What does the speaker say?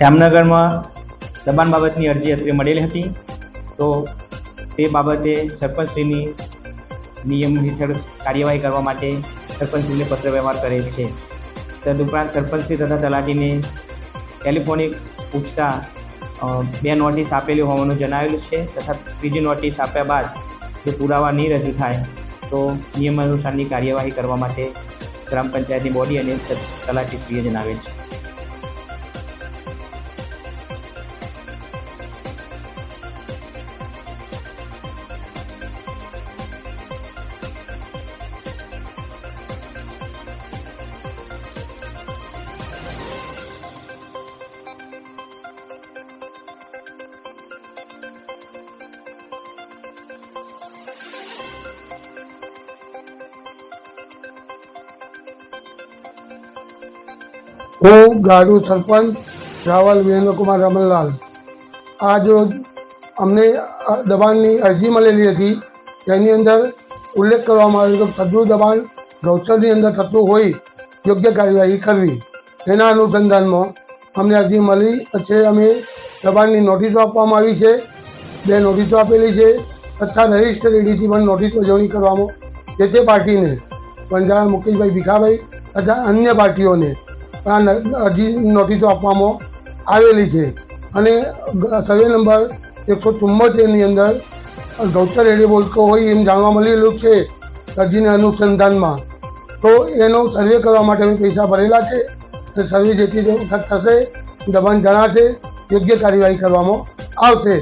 જામનગરમાં દબાણ બાબતની અરજી અત્રે મળેલી હતી. તો તે બાબતે સરપંચશ્રીની નિયમ હેઠળ કાર્યવાહી કરવા માટે સરપંચશ્રીને પત્ર વ્યવહાર કરેલ છે. તદુપરાંત સરપંચશ્રી તથા તલાટીને ટેલિફોનિક પૂછતા બે નોટિસ આપેલી હોવાનું જણાવેલું છે તથા ત્રીજી નોટિસ આપ્યા બાદ જો પુરાવા નહીં રજૂ થાય, તો નિયમાનુસારની કાર્યવાહી કરવા માટે ગ્રામ પંચાયતની બોડી અને તલાટીશ્રીએ જણાવેલ છે. હું ગાડુ સરપંચ રાવલ વિરેન્દ્રકુમાર રમણલાલ. આ જો અમને દબાણની અરજી મળેલી હતી. તેની અંદર ઉલ્લેખ કરવામાં આવ્યો કે સદુ દબાણ ગૌચરની અંદર થતું હોય યોગ્ય કાર્યવાહી કરવી. તેના અનુસંધાનમાં અમને અરજી મળી. છે અમે દબાણની નોટિસો આપવામાં આવી છે. બે નોટિસો આપેલી છે તથા રજિસ્ટર એડીથી પણ નોટિસ વજવણી કરવામાં જે તે પાર્ટીને પંજાબ મુકેશભાઈ ભીખાભાઈ તથા અન્ય પાર્ટીઓને આ અરજી નોટિસો આપવામાં આવેલી છે. અને સર્વે નંબર એકસો ચુમ્મોતેરની અંદર ગૌચર એડી બોલતો હોય એમ જાણવા મળેલું છે અરજીના અનુસંધાનમાં. તો એનો સર્વે કરવા માટે અમે પૈસા ભરેલા છે અને સર્વે જેથી વખત થશે દબાણ જણાશે. યોગ્ય કાર્યવાહી કરવામાં આવશે.